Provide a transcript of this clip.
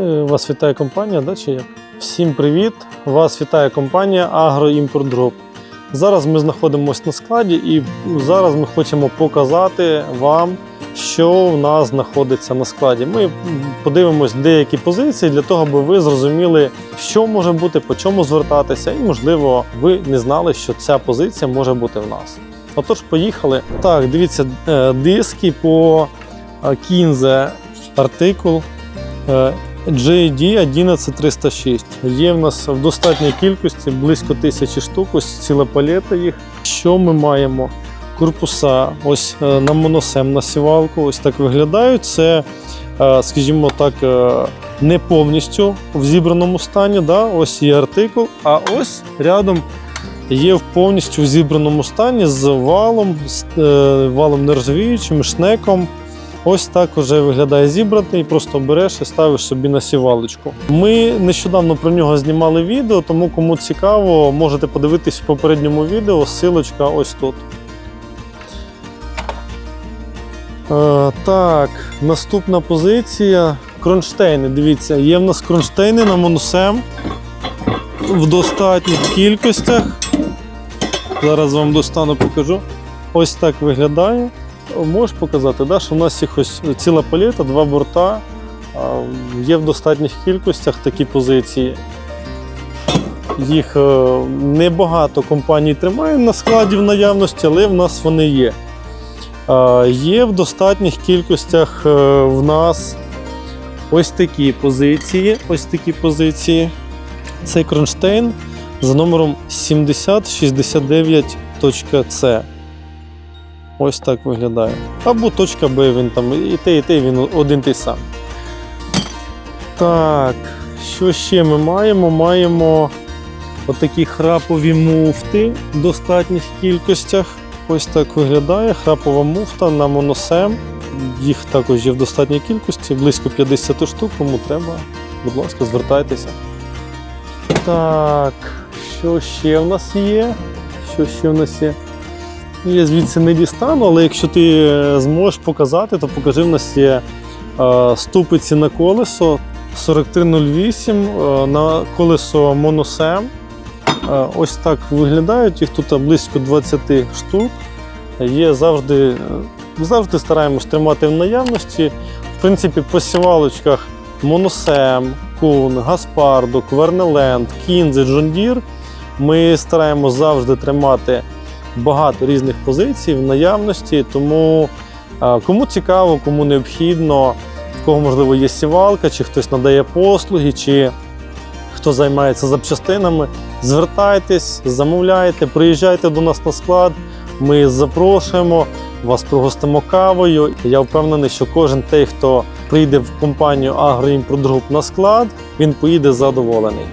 Е, Вас вітає компанія, да, чи як? Всім привіт! Вас вітає компанія Груп. Зараз ми знаходимося на складі і зараз ми хочемо показати вам, що в нас знаходиться на складі. Ми подивимось деякі позиції для того, аби ви зрозуміли, що може бути, по чому звертатися, і, можливо, ви не знали, що ця позиція може бути в нас. Отож, поїхали. Так, дивіться, е, диски по Кінзе артикул JD 11306. Є в нас в достатній кількості близько тисячі штук, ось ціла палета їх. Що ми маємо? Корпуса, ось е, на моносем на сівалку, ось так виглядають. Це, е, скажімо так, е, не повністю в зібраному стані. Да? Ось є артикул, а ось рядом є в повністю в зібраному стані з валом, з валом нержавіючим, шнеком. Ось так уже виглядає зібраний, просто береш і ставиш собі на сівалочку. Ми нещодавно про нього знімали відео, тому кому цікаво, можете подивитись в попередньому відео. Силочка ось тут. Е, так, наступна позиція. Кронштейни. Дивіться, є в нас кронштейни на моносем в достатніх кількостях. Зараз вам достану покажу. Ось так виглядає. Можеш показати, да, що в нас їх ось ціла палета, два борта. Є в достатніх кількостях такі позиції. Їх е, небагато компаній тримає на складі в наявності, але в нас вони є. Є в достатніх кількостях е, в нас ось такі позиції. Ось такі позиції. Цей кронштейн за номером 7069.C. Ось так виглядає. Або точка Б, він там і те, і те, він один той сам. Так, що ще ми маємо? Маємо отакі храпові муфти в достатніх кількостях. Ось так виглядає храпова муфта на моносем. Їх також є в достатній кількості, близько 50 штук, кому треба. Будь ласка, звертайтеся. Так, що ще в нас є? Що ще в нас є? Я звідси не дістану, але якщо ти е, зможеш показати, то покажи в нас є е, ступиці на колесо 4308 е, на колесо моносем. Ось так виглядають, їх тут близько 20 штук. Є завжди, завжди стараємось тримати в наявності. В принципі, по сівалочках моносем, кун, гаспардо, квернеленд, кінзи, джондір. Ми стараємось завжди тримати багато різних позицій в наявності, тому кому цікаво, кому необхідно, в кого можливо є сівалка, чи хтось надає послуги, чи хто займається запчастинами, звертайтесь, замовляйте, приїжджайте до нас на склад. Ми запрошуємо, вас пригостимо кавою. Я впевнений, що кожен той, хто прийде в компанію Агроімпродгруп на склад, він поїде задоволений.